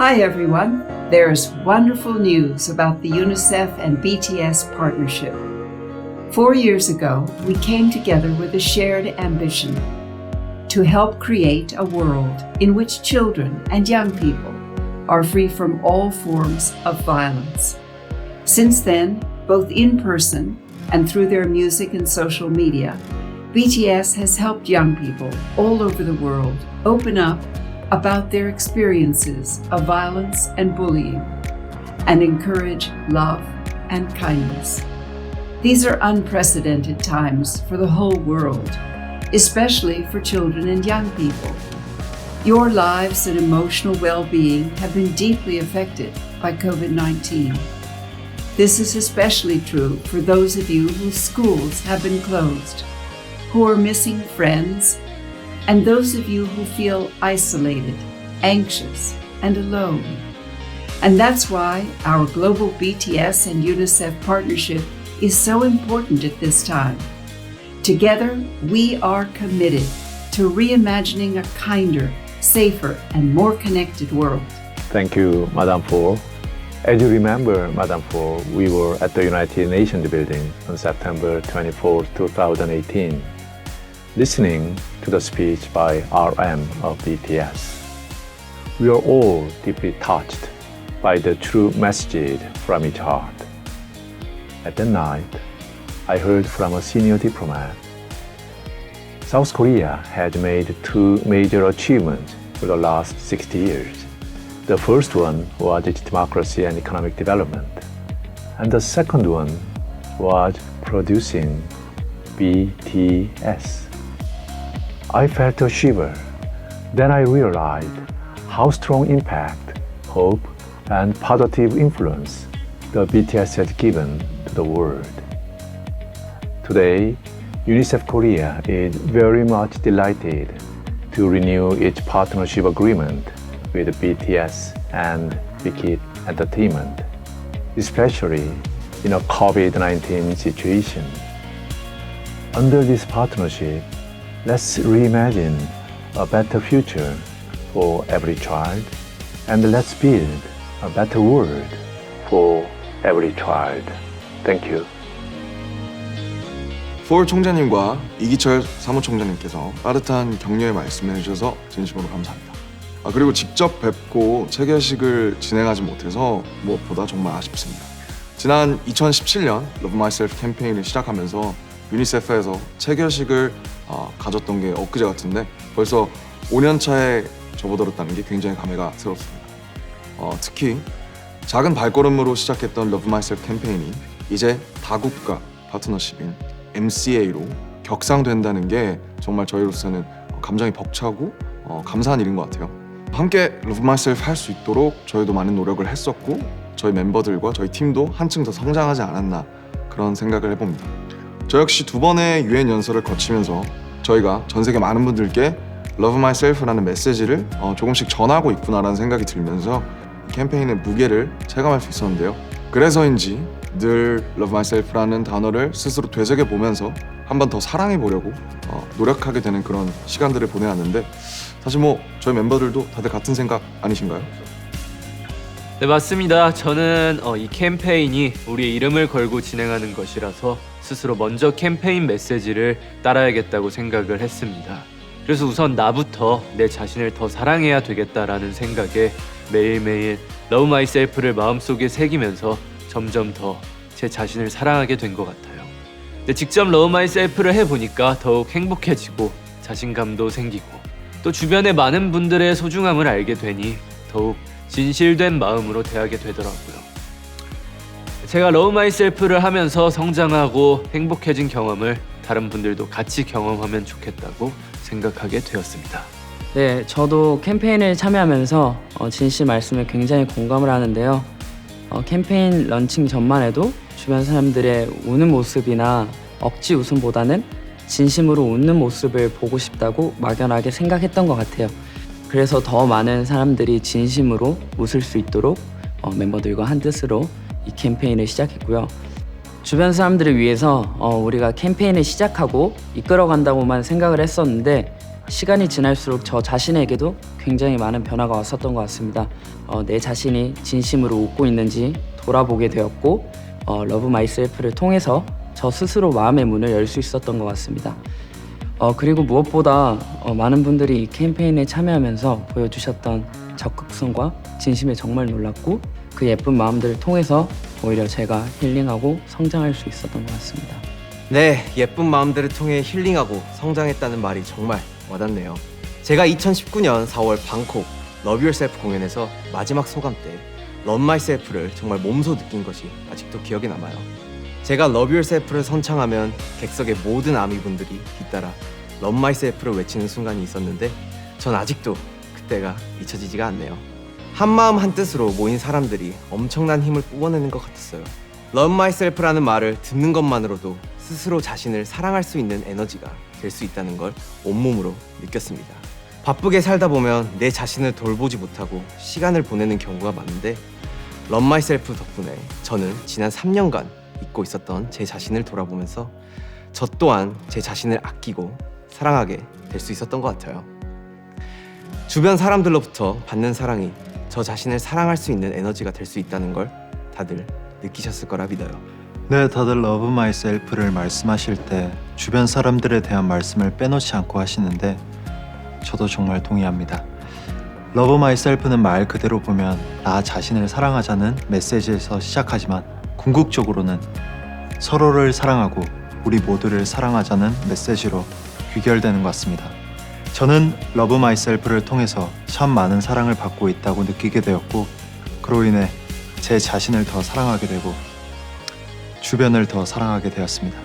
Hi, everyone. There's wonderful news about the UNICEF and BTS partnership. Four years ago, we came together with a shared ambition to help create a world in which children and young people are free from all forms of violence. Since then, both in person and through their music and social media, BTS has helped young people all over the world open up about their experiences of violence and bullying and encourage love and kindness. These are unprecedented times for the whole world, especially for children and young people. Your lives and emotional well being have been deeply affected by COVID 19. This is especially true for those of you whose schools have been closed, who are missing friends, and those of you who feel isolated, anxious, and alone. And that's why our global BTS and UNICEF partnership is so important at this time. Together, we are committed to reimagining a kinder, safer, and more connected world. Thank you, Madame Fo. As you remember, Madame Fo, we were at the United Nations building on September 24, 2018, listening to the speech by RM of BTS. We are all deeply touched by the true message from each heart. At the night, I heard from a senior diplomat. South Korea had made two major achievements for the last 60 years. The first one was its democracy and economic development. And the second one was producing BTS. I felt a shiver. Then I realized how strong impact, hope, and positive influence the BTS has given to the world. Today, UNICEF Korea is very much delighted to renew its partnership agreement with BTS and Big Entertainment, especially in a COVID 19 situation. Under this partnership, let's reimagine a better future for every child and let's build a better world for every child. Thank you. 포월 총재님과 이기철 사무총장님께서 따뜻한 격려의 말씀을 해주셔서 진심으로 감사합니다. 아, 그리고 직접 뵙고 체결식을 진행하지 못해서 무엇보다 정말 아쉽습니다. 지난 2017년 Love Myself 캠페인을 시작하면서 유니세프에서 체결식을 어, 가졌던 게 엊그제 같은데 벌써 5년 차에 접어들었다는 게 굉장히 감회가 새롭습니다. 어, 특히 작은 발걸음으로 시작했던 Love Myself 캠페인이 이제 다국가 파트너십인 MCA로 격상된다는 게 정말 저희로서는 감정이 벅차고 어, 감사한 일인 것 같아요. 함께 Love Myself 할수 있도록 저희도 많은 노력을 했었고 저희 멤버들과 저희 팀도 한층 더 성장하지 않았나 그런 생각을 해봅니다. 저 역시 두 번의 유엔 연설을 거치면서 저희가 전 세계 많은 분들께 Love Myself라는 메시지를 어, 조금씩 전하고 있구나라는 생각이 들면서 이 캠페인의 무게를 체감할 수 있었는데요. 그래서인지 늘 Love Myself라는 단어를 스스로 되새겨 보면서 한 번 더 사랑해 보려고 어, 노력하게 되는 그런 시간들을 보내왔는데 사실 뭐 저희 멤버들도 다들 같은 생각 아니신가요? 네 맞습니다. 저는 어, 이 캠페인이 우리의 이름을 걸고 진행하는 것이라서 스스로 먼저 캠페인 메시지를 따라야겠다고 생각을 했습니다. 그래서 우선 나부터 내 자신을 더 사랑해야 되겠다라는 생각에 매일매일 Love Myself를 마음속에 새기면서 점점 더 제 자신을 사랑하게 된 것 같아요. 근데 직접 Love Myself를 해보니까 더욱 행복해지고 자신감도 생기고 또 주변의 많은 분들의 소중함을 알게 되니 더욱 진실된 마음으로 대하게 되더라고요. 제가 러브 마이셀프를 하면서 성장하고 행복해진 경험을 다른 분들도 같이 경험하면 좋겠다고 생각하게 되었습니다. 네, 저도 캠페인을 참여하면서 어, 진실 말씀에 굉장히 공감을 하는데요. 어, 캠페인 런칭 전만 해도 주변 사람들의 우는 모습이나 억지 웃음보다는 진심으로 웃는 모습을 보고 싶다고 막연하게 생각했던 것 같아요. 그래서 더 많은 사람들이 진심으로 웃을 수 있도록 어, 멤버들과 한 뜻으로 이 캠페인을 시작했고요. 주변 사람들을 위해서 어, 우리가 캠페인을 시작하고 이끌어간다고만 생각을 했었는데 시간이 지날수록 저 자신에게도 굉장히 많은 변화가 왔었던 것 같습니다. 어, 내 자신이 진심으로 웃고 있는지 돌아보게 되었고 어, 러브 마이셀프를 통해서 저 스스로 마음의 문을 열 수 있었던 것 같습니다. 어, 그리고 무엇보다 어, 많은 분들이 이 캠페인에 참여하면서 보여주셨던 적극성과 진심에 정말 놀랐고 그 예쁜 마음들을 통해서 오히려 제가 힐링하고 성장할 수 있었던 것 같습니다. 네, 예쁜 마음들을 통해 힐링하고 성장했다는 말이 정말 와닿네요. 제가 2019년 4월 방콕 러브 유얼셀프 공연에서 마지막 소감 때 러브 마이셀프를 정말 몸소 느낀 것이 아직도 기억에 남아요. 제가 러브 유얼셀프를 선창하면 객석의 모든 아미분들이 뒤따라 러브 마이셀프를 외치는 순간이 있었는데 전 아직도 그때가 잊혀지지가 않네요. 한 마음 한 뜻으로 모인 사람들이 엄청난 힘을 뿜어내는 것 같았어요. Love myself라는 말을 듣는 것만으로도 스스로 자신을 사랑할 수 있는 에너지가 될 수 있다는 걸 온몸으로 느꼈습니다. 바쁘게 살다 보면 내 자신을 돌보지 못하고 시간을 보내는 경우가 많은데 Love myself 덕분에 저는 지난 3년간 잊고 있었던 제 자신을 돌아보면서 저 또한 제 자신을 아끼고 사랑하게 될 수 있었던 것 같아요. 주변 사람들로부터 받는 사랑이 저 자신을 사랑할 수 있는 에너지가 될 수 있다는 걸 다들 느끼셨을 거라 믿어요. 네, 다들 러브 마이셀프를 말씀하실 때 주변 사람들에 대한 말씀을 빼놓지 않고 하시는데 저도 정말 동의합니다. 러브 마이셀프는 말 그대로 보면 나 자신을 사랑하자는 메시지에서 시작하지만 궁극적으로는 서로를 사랑하고 우리 모두를 사랑하자는 메시지로 귀결되는 것 같습니다. 저는 러브 마이셀프를 통해서 참 많은 사랑을 받고 있다고 느끼게 되었고 그로 인해 제 자신을 더 사랑하게 되고 주변을 더 사랑하게 되었습니다.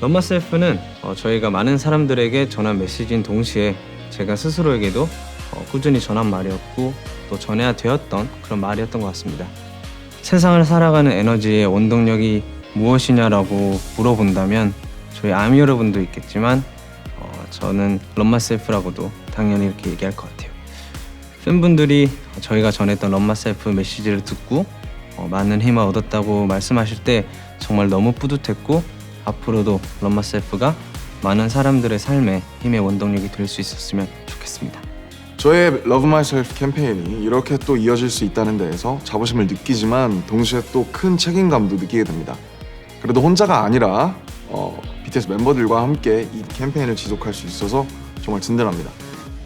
럼마셀프는 어, 저희가 많은 사람들에게 전한 메시지인 동시에 제가 스스로에게도 어, 꾸준히 전한 말이었고 또 전해야 되었던 그런 말이었던 것 같습니다. 세상을 살아가는 에너지의 원동력이 무엇이냐라고 물어본다면 저희 아미 여러분도 있겠지만 어, 저는 럼마셀프라고도 당연히 이렇게 얘기할 것 같아요. 팬분들이 저희가 전했던 럼마셀프 메시지를 듣고 어, 많은 힘을 얻었다고 말씀하실 때 정말 너무 뿌듯했고 앞으로도 럼마셀프가 많은 사람들의 삶에 힘의 원동력이 될 수 있었으면 좋겠습니다. 저의 Love Myself 캠페인이 이렇게 또 이어질 수 있다는 데에서 자부심을 느끼지만 동시에 또 큰 책임감도 느끼게 됩니다. 그래도 혼자가 아니라 어, BTS 멤버들과 함께 이 캠페인을 지속할 수 있어서 정말 든든합니다.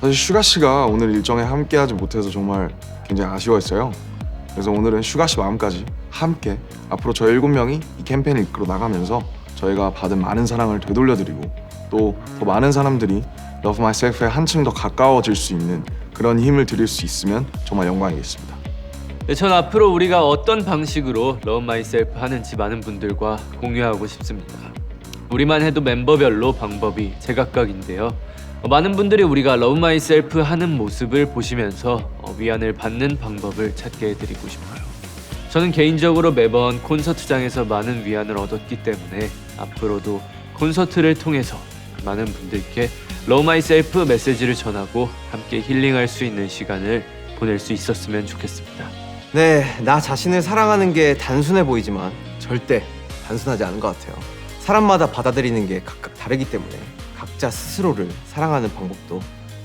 사실 슈가 씨가 오늘 일정에 함께하지 못해서 정말 굉장히 아쉬웠어요. 그래서 오늘은 슈가 씨 마음까지 함께 앞으로 저희 일곱 명이 이 캠페인을 이끌어 나가면서 저희가 받은 많은 사랑을 되돌려드리고 또 더 많은 사람들이 Love Myself에 한층 더 가까워질 수 있는 그런 힘을 드릴 수 있으면 정말 영광이겠습니다. 네, 전 앞으로 우리가 어떤 방식으로 Love Myself 하는지 많은 분들과 공유하고 싶습니다. 우리만 해도 멤버별로 방법이 제각각인데요. 어, 많은 분들이 우리가 Love Myself 하는 모습을 보시면서 어, 위안을 받는 방법을 찾게 해드리고 싶어요. 저는 개인적으로 매번 콘서트장에서 많은 위안을 얻었기 때문에 앞으로도 콘서트를 통해서 많은 분들께 Love Myself 메시지를 전하고 함께 힐링할 수 있는 시간을 보낼 수 있었으면 좋겠습니다. 네, 나 자신을 사랑하는 게 단순해 보이지만 절대 단순하지 않은 것 같아요. 사람마다 받아들이는 게 각각 다르기 때문에 각자 스스로를 사랑하는 방법도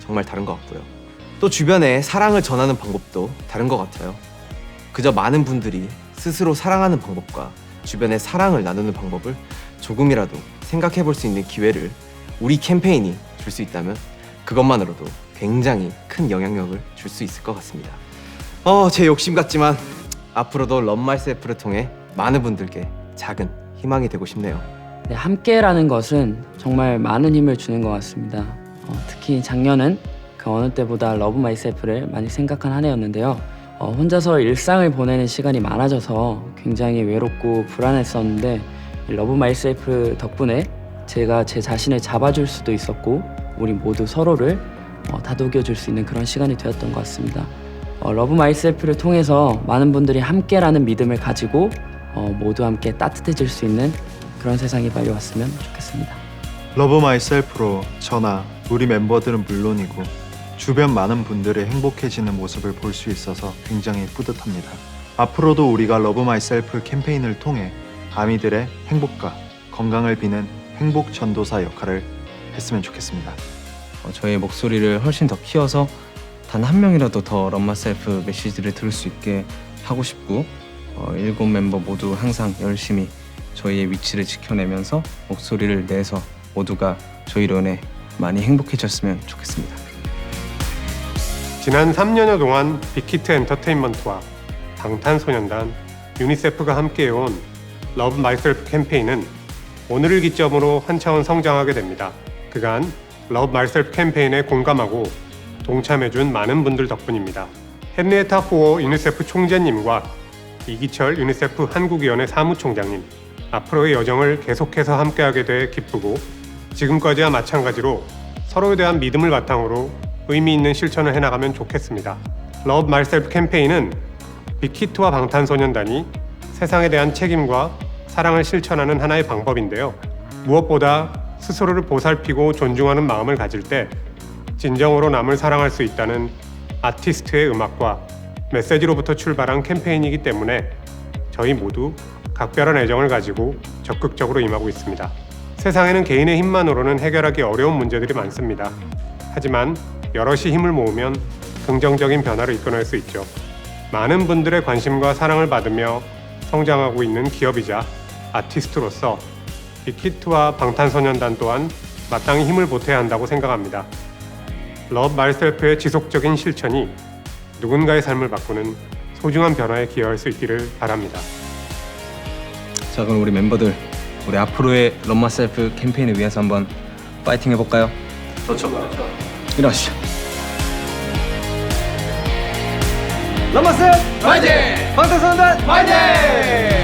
정말 다른 것 같고요. 또 주변에 사랑을 전하는 방법도 다른 것 같아요. 그저 많은 분들이 스스로 사랑하는 방법과 주변에 사랑을 나누는 방법을 조금이라도 생각해 볼 수 있는 기회를 우리 캠페인이 줄 수 있다면 그것만으로도 굉장히 큰 영향력을 줄 수 있을 것 같습니다. 어, 제 욕심 같지만 앞으로도 럼마이셀프를 통해 많은 분들께 작은 희망이 되고 싶네요. 네, 함께라는 것은 정말 많은 힘을 주는 것 같습니다. 어, 특히 작년은 그 어느 때보다 러브 마이셀프를 많이 생각한 한 해였는데요. 어, 혼자서 일상을 보내는 시간이 많아져서 굉장히 외롭고 불안했었는데 이 러브 마이셀프 덕분에 제가 제 자신을 잡아줄 수도 있었고 우리 모두 서로를 어, 다독여 줄 수 있는 그런 시간이 되었던 것 같습니다. 어, 러브 마이셀프를 통해서 많은 분들이 함께라는 믿음을 가지고 어, 모두 함께 따뜻해질 수 있는 그런 세상이 빨리 왔으면 좋겠습니다. 러브 마이셀프로 저나 우리 멤버들은 물론이고 주변 많은 분들의 행복해지는 모습을 볼 수 있어서 굉장히 뿌듯합니다. 앞으로도 우리가 러브 마이셀프 캠페인을 통해 아미들의 행복과 건강을 비는 행복 전도사 역할을 했으면 좋겠습니다. 어, 저의 목소리를 훨씬 더 키워서 단 한 명이라도 더 런마셀프 메시지를 들을 수 있게 하고 싶고 어, 일곱 멤버 모두 항상 열심히 저희의 위치를 지켜내면서 목소리를 내서 모두가 저희로 인해 많이 행복해졌으면 좋겠습니다. 지난 3년여 동안 빅히트 엔터테인먼트와 방탄소년단, 유니세프가 함께해온 러브 마이셀프 캠페인은 오늘을 기점으로 한 차원 성장하게 됩니다. 그간 러브 마이셀프 캠페인에 공감하고 동참해준 많은 분들 덕분입니다. 헨리에타 호어 유니세프 총재님과 이기철 유니세프 한국위원회 사무총장님, 앞으로의 여정을 계속해서 함께하게 돼 기쁘고 지금까지와 마찬가지로 서로에 대한 믿음을 바탕으로 의미 있는 실천을 해나가면 좋겠습니다. 러브 말셀프 캠페인은 빅히트와 방탄소년단이 세상에 대한 책임과 사랑을 실천하는 하나의 방법인데요. 무엇보다 스스로를 보살피고 존중하는 마음을 가질 때 진정으로 남을 사랑할 수 있다는 아티스트의 음악과 메시지로부터 출발한 캠페인이기 때문에 저희 모두 각별한 애정을 가지고 적극적으로 임하고 있습니다. 세상에는 개인의 힘만으로는 해결하기 어려운 문제들이 많습니다. 하지만 여럿이 힘을 모으면 긍정적인 변화를 이끌어낼 수 있죠. 많은 분들의 관심과 사랑을 받으며 성장하고 있는 기업이자 아티스트로서 빅히트와 방탄소년단 또한 마땅히 힘을 보태야 한다고 생각합니다. 러브 말셀프의 지속적인 실천이 누군가의 삶을 바꾸는 소중한 변화에 기여할 수 있기를 바랍니다. 자 그럼 우리 멤버들 우리 앞으로의 런마셀프 캠페인을 위해서 한번 파이팅 해볼까요? 좋죠. 일어나시죠. 런마셀 파이팅! 방탄소년단 파이팅!